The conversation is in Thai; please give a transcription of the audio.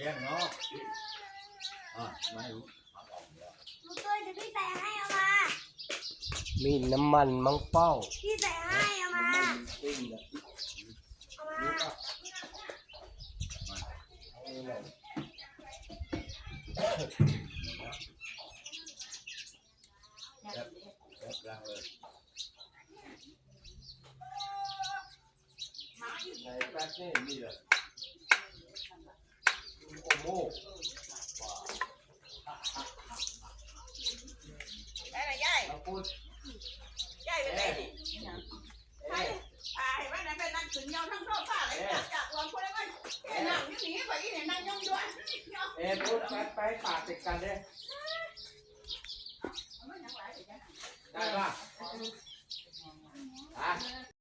ลูกตัวเดี๋ยวพี่ใส่ให้เอามา มีน้ำมันมังเป้าพี่ใส่ให้เอามา ปิ้งอะเอามาในแป๊กนี่มีเลย โอโม่ได้ละยายแล้วพูดยายเป็นไงนี่ใช่ตายว่านั่นเป็นนั่งขึ้นยาวทั้งโซฟาเลยจากจากรอนคนแล้วก็นั่งอยู่นี่ไปนี่นั่งย่องย้อนเอ้พูดแป๊กไปปากติดกันเด้เ